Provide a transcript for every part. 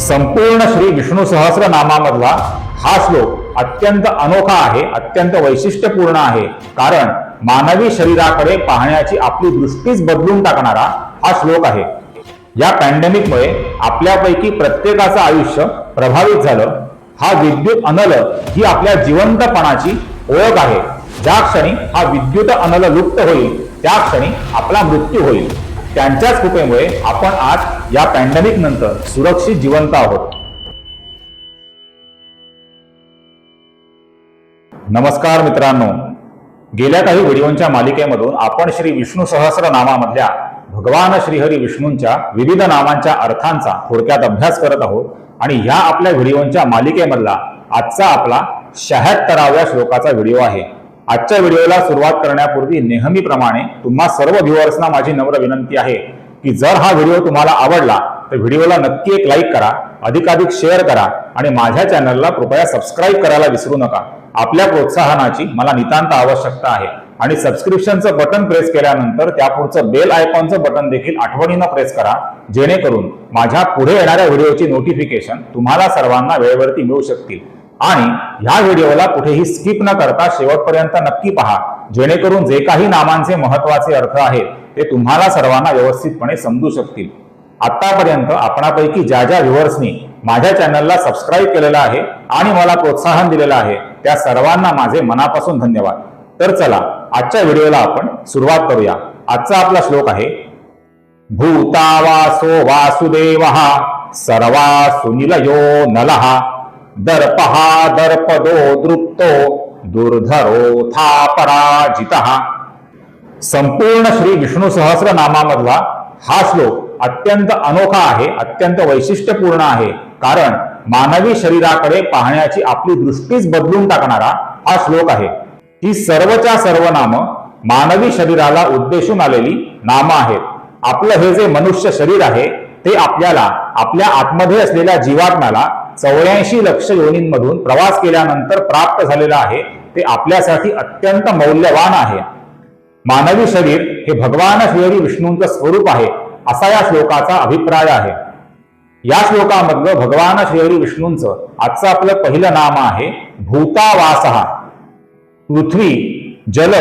संपूर्ण श्री विष्णू सहस्र नामामधला हा श्लोक अत्यंत अनोखा आहे अत्यंत वैशिष्ट्यपूर्ण आहे. कारण मानवी शरीराकडे पाहण्याची आपली दृष्टीच बदलून टाकणारा हा श्लोक आहे. या पॅन्डेमिकमुळे आपल्यापैकी प्रत्येकाचं आयुष्य प्रभावित झालं. हा विद्युत अनल ही आपल्या जिवंतपणाची ओळख आहे. ज्या क्षणी हा विद्युत अनल लुप्त होईल त्या क्षणी आपला मृत्यू होईल. त्यांच्याच कृपेमुळे आपण आज या पॅन्डेमिक नंतर सुरक्षित जिवंत आहोत. नमस्कार मित्रांनो. गेल्या काही व्हिडिओंच्या मालिकेमधून आपण श्री विष्णू सहस्र नामामधल्या भगवान श्रीहरी विष्णूंच्या विविध नामांच्या अर्थांचा थोडक्यात अभ्यास करत आहोत आणि ह्या आपल्या व्हिडिओंच्या मालिकेमधला आजचा आपला शहात्तराव्या श्लोकाचा व्हिडिओ आहे. आजच्या व्हिडिओला सुरुवात करण्यापूर्वी नेहमीप्रमाणे तुम्हा सर्व व्ह्युअर्सना माझी नम्र विनंती आहे की जर हा व्हिडिओ तुम्हाला आवडला तर व्हिडिओला नक्की एक लाईक करा अधिकाधिक शेअर करा आणि माझ्या चॅनलला कृपया सबस्क्राईब करायला विसरू नका. आपल्या प्रोत्साहनाची मला नितांत आवश्यकता आहे. आणि सबस्क्रिप्शनचं बटन प्रेस केल्यानंतर त्यापुढचं बेल आयकॉनचं बटन देखील आठवणीनं प्रेस करा जेणेकरून माझ्या पुढे येणाऱ्या व्हिडिओची नोटिफिकेशन तुम्हाला सर्वांना वेळेवरती मिळू शकतील. आणि ह्या व्हिडिओला कुठेही स्किप न करता शेवटपर्यंत नक्की पहा. जेणेकरून जे काही नामांचे महत्त्वाचे अर्थ आहेत ते तुम्हाला सर्वांना व्यवस्थितपणे समजू शकतील. आतापर्यंत आपणापैकी ज्या ज्या व्ह्युअर्सनी माझ्या चॅनलला सबस्क्राईब केलेलं आहे आणि मला प्रोत्साहन दिलेलं आहे त्या सर्वांना माझे मनापासून धन्यवाद. तर चला आजच्या व्हिडिओला आपण सुरुवात करूया. आजचा आपला श्लोक आहे भूतावासो वासुदेव सर्वा सुनिलयो नलहा दर्पहा दर्पदो दृप्तो दुर्धरो था संपूर्ण श्री विष्णू सहस्र नामामधला हा श्लोक अत्यंत अनोखा आहे अत्यंत वैशिष्ट्यपूर्ण आहे. कारण मानवी शरीराकडे पाहण्याची आपली दृष्टीच बदलून टाकणारा हा श्लोक आहे. ही सर्वच्या सर्व नाम मानवी शरीराला उद्देशून आलेली नामं आहेत. आपलं हे जे मनुष्य शरीर आहे ते आपल्याला आपल्या आतमध्ये असलेल्या जीवात्म्याला चौऱ्याऐंशी लक्ष योनींमधून प्रवास केल्यानंतर प्राप्त झालेला आहे ते आपल्यासाठी अत्यंत मौल्यवान आहे. मानवी शरीर हे भगवान श्रीहरी विष्णूंचं स्वरूप आहे असा या श्लोकाचा अभिप्राय आहे. या श्लोकामधलं भगवान श्रीहरी विष्णूंचं आजचं आपलं पहिलं नाम आहे भूतावासहा पृथ्वी जल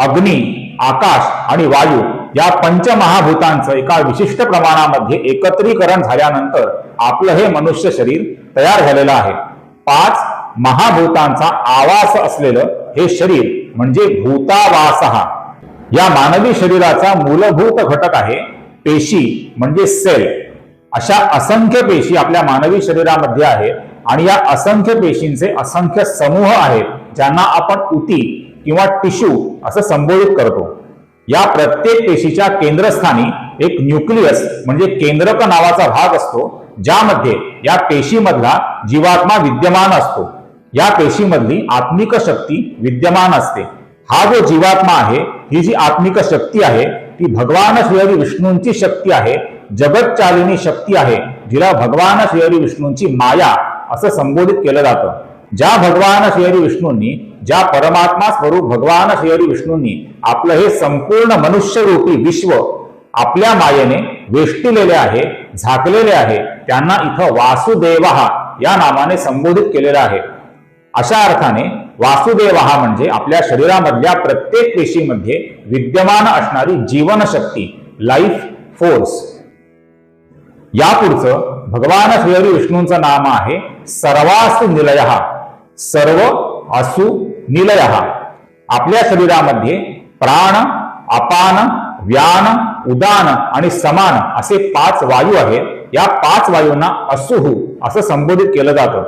अग्नी आकाश आणि वायू या पंचमहाभूतांचं एका विशिष्ट प्रमाणामध्ये एकत्रीकरण झाल्यानंतर आपलं हे मनुष्य शरीर तयार झालेलं आहे. पाच महाभूतांचा आवास असलेलं हे शरीर म्हणजे भूतावासहा या मानवी शरीराचा मूलभूत घटक आहे पेशी म्हणजे सेल. अशा असंख्य पेशी आपल्या मानवी शरीरामध्ये आहेत आणि या असंख्य पेशींचे असंख्य समूह आहेत ज्यांना आपण उती किंवा टिश्यू असं संबोधित करतो. या प्रत्येक पेशीच्या केंद्रस्थानी एक न्यूक्लियस म्हणजे केंद्रक नावाचा भाग असतो ज्यामध्ये या पेशीमधला जीवात्मा विद्यमान असतो. या पेशीमधली आत्मिक शक्ती विद्यमान असते. हा जो जीवात्मा आहे ही जी आत्मिक शक्ती आहे ती भगवान श्रीहरी विष्णूंची शक्ती आहे जगतचालिनी शक्ती आहे जिला भगवान श्रीहरी विष्णूंची माया असं संबोधित केलं जातं. ज्या भगवान श्रीहरी विष्णूंनी ज्या परमात्मा स्वरूप भगवान श्रीहरी विष्णूंनी आपलं हे संपूर्ण मनुष्यरूपी विश्व आपल्या मायेने वेष्टिलेले आहे झाकलेले आहे त्यांना इथं वासुदेवहा या नामाने संबोधित केलेलं आहे. अशा अर्थाने वासुदेव हा म्हणजे आपल्या शरीरामधल्या प्रत्येक पेशीमध्ये विद्यमान असणारी जीवनशक्ती लाईफ फोर्स यापुढचं भगवान श्रीहरी विष्णूंचं नाम आहे सर्वासु निलय सर्व असु निलय. आपल्या शरीरामध्ये प्राण अपान व्यान उदान आणि समान असे पाच वायू आहेत. या पाच वायूंना असुहू असं संबोधित केलं जातं.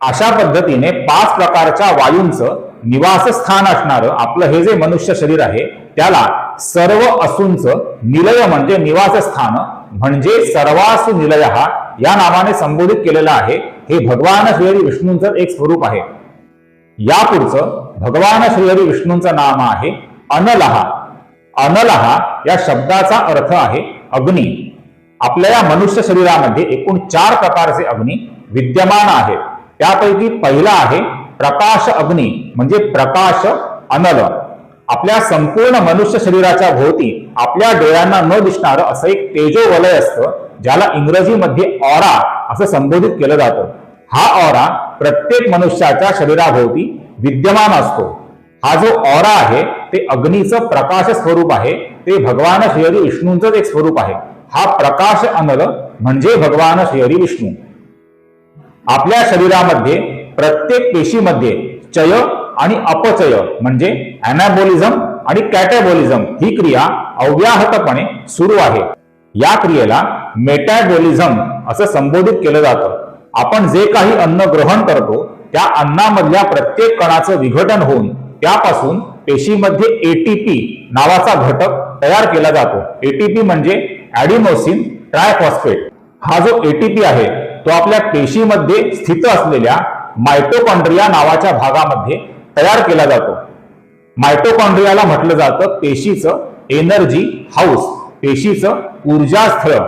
अशा पद्धतीने पाच प्रकारच्या वायूंचं निवासस्थान असणारं आपलं हे जे मनुष्य शरीर आहे त्याला सर्व असूंचं निलय म्हणजे निवासस्थान म्हणजे सर्वासु निलय हा या नावाने संबोधित केलेलं आहे. हे भगवान श्रीहरी विष्णूंचं एक स्वरूप आहे. यापुढचं भगवान श्रीहरी विष्णूंचं नाम आहे अनलहा. अनलहा या शब्दाचा अर्थ आहे अग्नी. आपल्या या मनुष्य शरीरामध्ये एकूण चार प्रकारचे अग्नी विद्यमान आहेत. त्यापैकी पहिला आहे प्रकाश अग्नी म्हणजे प्रकाश अनल. आपल्या संपूर्ण मनुष्य शरीराच्या भोवती आपल्या डोळ्यांना न दिसणारं असं एक तेजो वलय असतं ज्याला इंग्रजीमध्ये ऑरा असं संबोधित केलं जातं. हा ऑरा प्रत्येक मनुष्याच्या शरीराभोवती विद्यमान असतो. हा जो ऑरा आहे ते अग्नीचं प्रकाश स्वरूप आहे ते भगवान श्रीहरी विष्णूंचंच एक स्वरूप आहे. हा प्रकाश अनल म्हणजे भगवान श्रीहरी विष्णू. आपल्या शरीरामध्ये प्रत्येक पेशीमध्ये चय आणि अपचय म्हणजे अनाबोलिझम आणि कॅटॅबोलिझम ही क्रिया अव्याहतपणे सुरू आहे. या क्रियेला मेटॅबोलिझम असं संबोधित केलं जातं. आपण जे काही अन्न ग्रहण करतो त्या अन्नामधल्या प्रत्येक कणाचं विघटन होऊन त्यापासून पेशीमध्ये एटीपी नावाचा घटक तयार केला जातो. एटीपी म्हणजे ऍडिनोसिन ट्रायफॉस्फेट हा जो एटीपी आहे तो आपल्या पेशीमध्ये स्थित असलेल्या मायटोकॉन्ड्रिया नावाच्या भागामध्ये तयार केला जातो. मायटोकॉन्ड्रियाला म्हटलं जातं पेशीचं एनर्जी हाऊस पेशीचं ऊर्जा स्थळ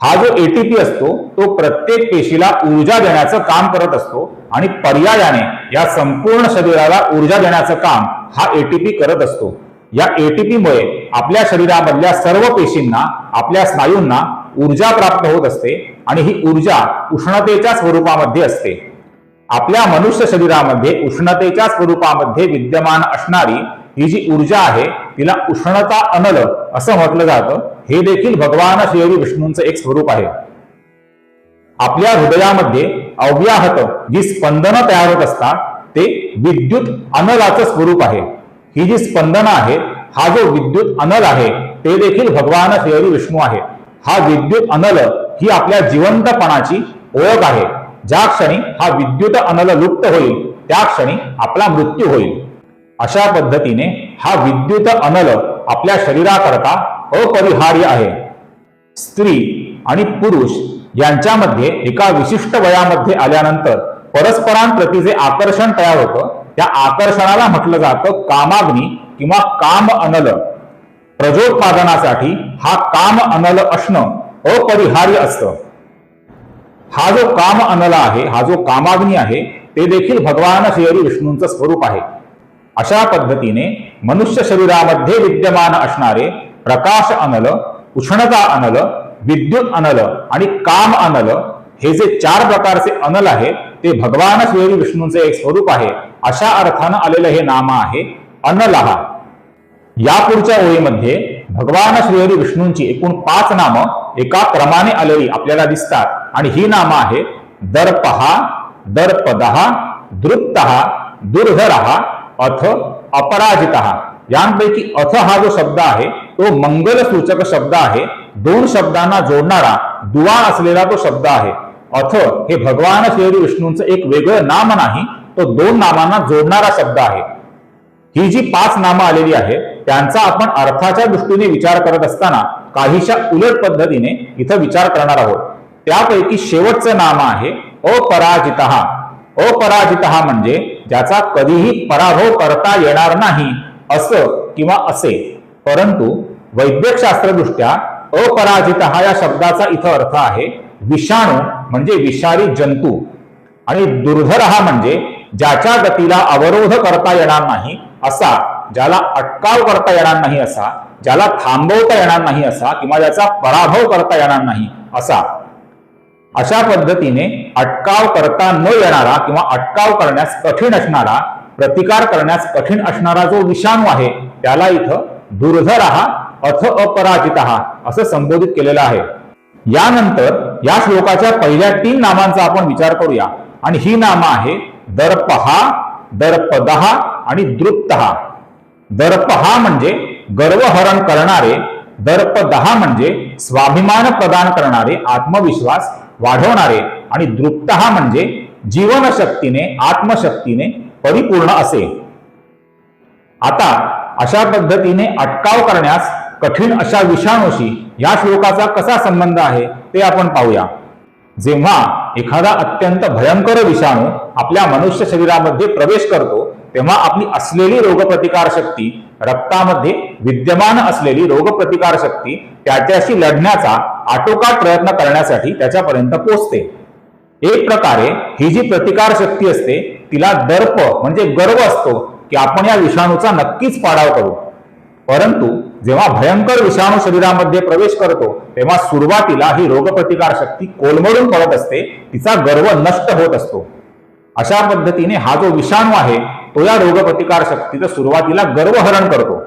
हा जो एटीपी असतो तो प्रत्येक पेशीला ऊर्जा देण्याचं काम करत असतो आणि पर्यायाने या संपूर्ण शरीराला ऊर्जा देण्याचं काम हा एटीपी करत असतो. या एटीपी मुळे आपल्या शरीरामधल्या सर्व पेशींना आपल्या स्नायूंना ऊर्जा प्राप्त होत असते आणि ही ऊर्जा उष्णतेच्या स्वरूपामध्ये असते. आपल्या मनुष्य शरीरामध्ये उष्णतेच्या स्वरूपामध्ये विद्यमान असणारी ही जी ऊर्जा आहे तिला उष्णता अनल असं म्हटलं जातं. हे देखील भगवान श्रीहरी विष्णूंचं एक स्वरूप आहे. आपल्या हृदयामध्ये अव्याहत जी स्पंदनं तयार होत असतात ते विद्युत अनलाचं स्वरूप आहे. ही जी स्पंदनं आहे हा जो विद्युत अनल आहे ते देखील भगवान श्रीहरी विष्णू आहे. हा विद्युत अनल ही आपल्या जिवंतपणाची ओळख आहे. ज्या क्षणी हा विद्युत अनल लुप्त होईल त्या क्षणी आपला मृत्यू होईल. अशा पद्धतीने हा विद्युत अनल आपल्या शरीराकरता अपरिहार्य आहे. स्त्री आणि पुरुष यांच्यामध्ये एका विशिष्ट वयामध्ये आल्यानंतर परस्परांप्रती जे आकर्षण तयार होतं त्या आकर्षणाला म्हटलं जातं कामाग्नी किंवा काम अनल. प्रजोत्पादनासाठी हा काम अनल असणं अपरिहार्य असतं. हा जो काम अनल आहे हा जो कामाग्नी आहे ते देखील भगवान श्रीहरी विष्णूंचं स्वरूप आहे. अशा पद्धतीने मनुष्य शरीरामध्ये विद्यमान असणारे प्रकाश अनल उष्णता अनल विद्युत अनल आणि काम अनल हे जे चार प्रकारचे अनल आहे ते भगवान श्रीहरी विष्णूंचे एक स्वरूप आहे. अशा अर्थानं आलेलं हे नाम आहे अनलहा या पुढच्या ओळीमध्ये भगवान श्रीहरी विष्णूंची एकूण पाच नामं एका क्रमाने आलेली आपल्याला दिसतात. आणि ही नामं आहे दर्पहा दर्पदहा दृप्तहा दुर्धरहा अथ अपराजितहा यांपैकी अथ हा जो शब्द आहे तो मंगल सूचक शब्द आहे. दोन शब्दांना जोडणारा दुवा असलेला तो शब्द आहे. अथ हे भगवान श्री विष्णूंचं एक वेगळं नाम नाही तो दोन नामांना जोडणारा शब्द आहे. ही जी पाच नामं आलेली आहे त्यांचा आपण अर्थाच्या दृष्टीने विचार करत असताना काहीशा उलट पद्धतीने इथं विचार करणार आहोत. त्यापैकी शेवटचं नाम आहे अपराजित. अपराजित म्हणजे ज्याचा कधीही पराभव करता येणार नाही असं किंवा असे. परंतु वैद्यकशास्त्रदृष्ट्या अपराजित हा या शब्दाचा इथं अर्थ आहे विषाणू म्हणजे विषारी जंतू. आणि दुर्धर हा म्हणजे ज्याच्या गतीला अवरोध करता येणार नाही असा ज्याला अटकाव करता येणार नाही असा ज्याला थांबवता येणार नाही असा किंवा ज्याचा पराभव करता येणार नाही असा. अशा पद्धतीने अटकाव करता न येणारा किंवा अटकाव करण्यास कठीण असणारा प्रतिकार करण्यास कठीण असणारा जो विषाणू आहे त्याला इथं दुर्धर हा अथ अपराजित असं संबोधित केलेलं आहे. यानंतर या श्लोकाच्या पहिल्या तीन नामांचा आपण विचार करूया. आणि ही नामं आहे दर्पहा दर्पदहा आणि दृप्तहा दर्पहा म्हणजे गर्वहरण करणारे दर्पदहा म्हणजे स्वाभिमान प्रदान करणारे आत्मविश्वास वाढवणारे आणि दृप्त म्हणजे जीवनशक्तीने आत्मशक्तीने परिपूर्ण असे. आता अशा पद्धतीने अटकाव करण्यास कठीण अशा विषाणूशी या श्लोकाचा कसा संबंध आहे ते आपण पाहूया. जेव्हा एखादा अत्यंत भयंकर विषाणू आपल्या मनुष्य शरीरामध्ये प्रवेश करतो तेव्हा आपली असलेली रोगप्रतिकार शक्ती रक्तामध्ये विद्यमान असलेली रोगप्रतिकार शक्ती त्याच्याशी लढण्याचा आटोकाट प्रयत्न करण्यासाठी त्याच्यापर्यंत पोचते. एक प्रकारे ही जी प्रतिकार शक्ती असते तिला दर्प म्हणजे गर्व असतो की आपण या विषाणूचा नक्कीच पाडाव करू. परंतु जेव्हा भयंकर विषाणू शरीरामध्ये प्रवेश करतो तेव्हा सुरुवातीला ही रोगप्रतिकार शक्ती कोलमडून पडत असते तिचा गर्व नष्ट होत असतो. अशा पद्धतीने हा जो विषाणू आहे तो या रोगप्रतिकार शक्तीचं सुरुवातीला गर्वहरण करतो.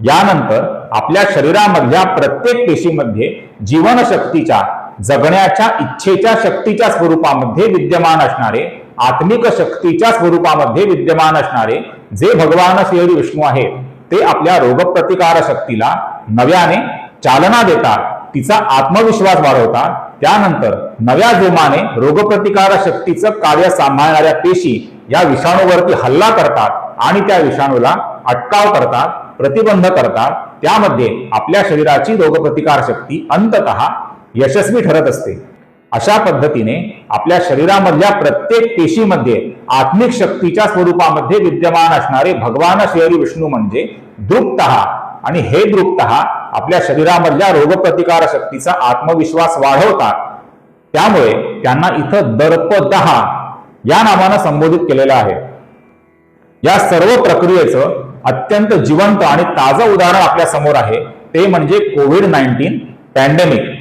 यानंतर आपल्या शरीरामधल्या प्रत्येक पेशीमध्ये जीवनशक्तीच्या जगण्याच्या इच्छेच्या शक्तीच्या स्वरूपामध्ये विद्यमान असणारे आत्मिक शक्तीच्या स्वरूपामध्ये विद्यमान असणारे जे भगवान श्री विष्णू आहेत ते आपल्या रोगप्रतिकार शक्तीला नव्याने चालना देतात तिचा आत्मविश्वास वाढवतात. त्यानंतर नव्या जोमाने रोगप्रतिकार शक्तीचं कार्य सांभाळणाऱ्या पेशी या विषाणूवरती हल्ला करतात आणि त्या विषाणूला अटकाव करतात. प्रतिबंध करतात त्यामध्ये आपल्या शरीराची रोगप्रतिकार शक्ती अंततः यशस्वी ठरत असते. अशा पद्धतीने आपल्या शरीरामधल्या प्रत्येक पेशीमध्ये आत्मिक शक्तीच्या स्वरूपामध्ये विद्यमान असणारे भगवान श्री विष्णू म्हणजे दृप्त आणि हे दृप्त आपल्या शरीरामधल्या रोगप्रतिकार शक्तीचा आत्मविश्वास वाढवतात. त्यामुळे त्यांना इथं दर्पदहा या नावानं संबोधित केलेलं आहे. या सर्व प्रक्रियेचं अत्यंत जिवंत आणि ताजं उदाहरण आपल्यासमोर आहे. ते म्हणजे कोविड नाईन्टीन पॅन्डेमिक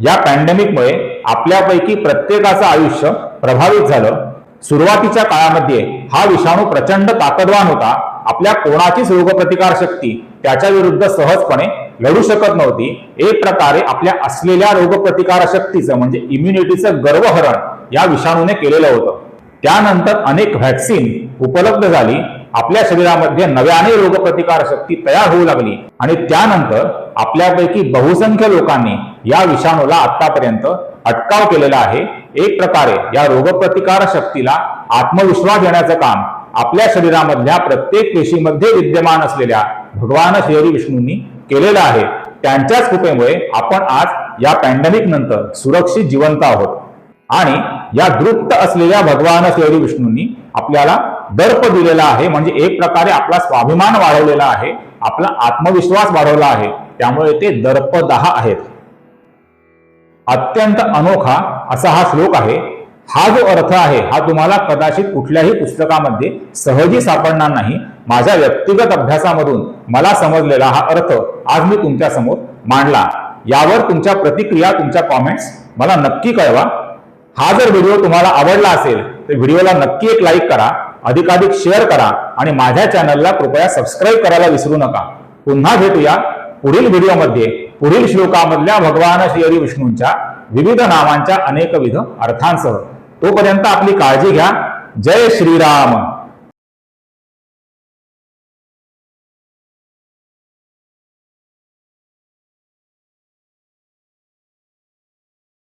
या पॅन्डेमिकमुळे आपल्यापैकी प्रत्येकाचं आयुष्य प्रभावित झालं. सुरुवातीच्या काळामध्ये हा विषाणू प्रचंड ताकदवान होता. आपल्या कोणाचीच रोगप्रतिकार शक्ती त्याच्या विरुद्ध सहजपणे लढू शकत नव्हती. एक प्रकारे आपल्या असलेल्या रोगप्रतिकार शक्तीचं म्हणजे इम्युनिटीचं गर्वहरण या विषाणूने केलेलं होतं. त्यानंतर अनेक व्हॅक्सिन उपलब्ध झाली. आपल्या शरीरामध्ये नव्याने रोगप्रतिकार शक्ती तयार होऊ लागली. आणि त्यानंतर आपल्यापैकी बहुसंख्य लोकांनी या विषाणूला आतापर्यंत अटकाव केलेला आहे. एक प्रकारे या रोगप्रतिकार शक्तीला आत्मविश्वास देण्याचं काम आपल्या शरीरामधल्या प्रत्येक पेशीमध्ये विद्यमान असलेल्या भगवान श्री विष्णूंनी केलेलं आहे. त्यांच्याच कृपेमुळे आपण आज या पॅन्डेमिक नंतर सुरक्षित जिवंत आहोत. आणि या दृप्त असलेल्या भगवान श्री विष्णूंनी आपल्याला दर्प दिलेला आहे. म्हणजे एक प्रकारे आपला स्वाभिमान वाढवलेला आहे. आपला आत्मविश्वास वाढवला आहे. त्यामुळे ते दर्पदहा आहेत. अत्यंत अनोखा असा हा श्लोक आहे. हा जो अर्थ आहे हा तुम्हाला कदाचित कुठल्याही पुस्तकामध्ये सहजी सापडणार नाही. माझ्या व्यक्तिगत अभ्यासामधून मला समजलेला हा अर्थ आज मी तुमच्यासमोर मांडला. यावर तुमच्या प्रतिक्रिया तुमच्या कॉमेंट्स मला नक्की कळवा. हा जर व्हिडिओ तुम्हाला आवडला असेल तर व्हिडिओला नक्की एक लाईक करा. अधिकाधिक शेअर करा आणि माझ्या चॅनलला कृपया सबस्क्राईब करायला विसरू नका. पुन्हा भेटूया पुढील व्हिडिओमध्ये पुढील श्लोकामधल्या भगवान श्री विष्णूंच्या विविध नावांच्या अनेकविध अर्थांसह. तोपर्यंत आपली काळजी घ्या. जय श्रीराम.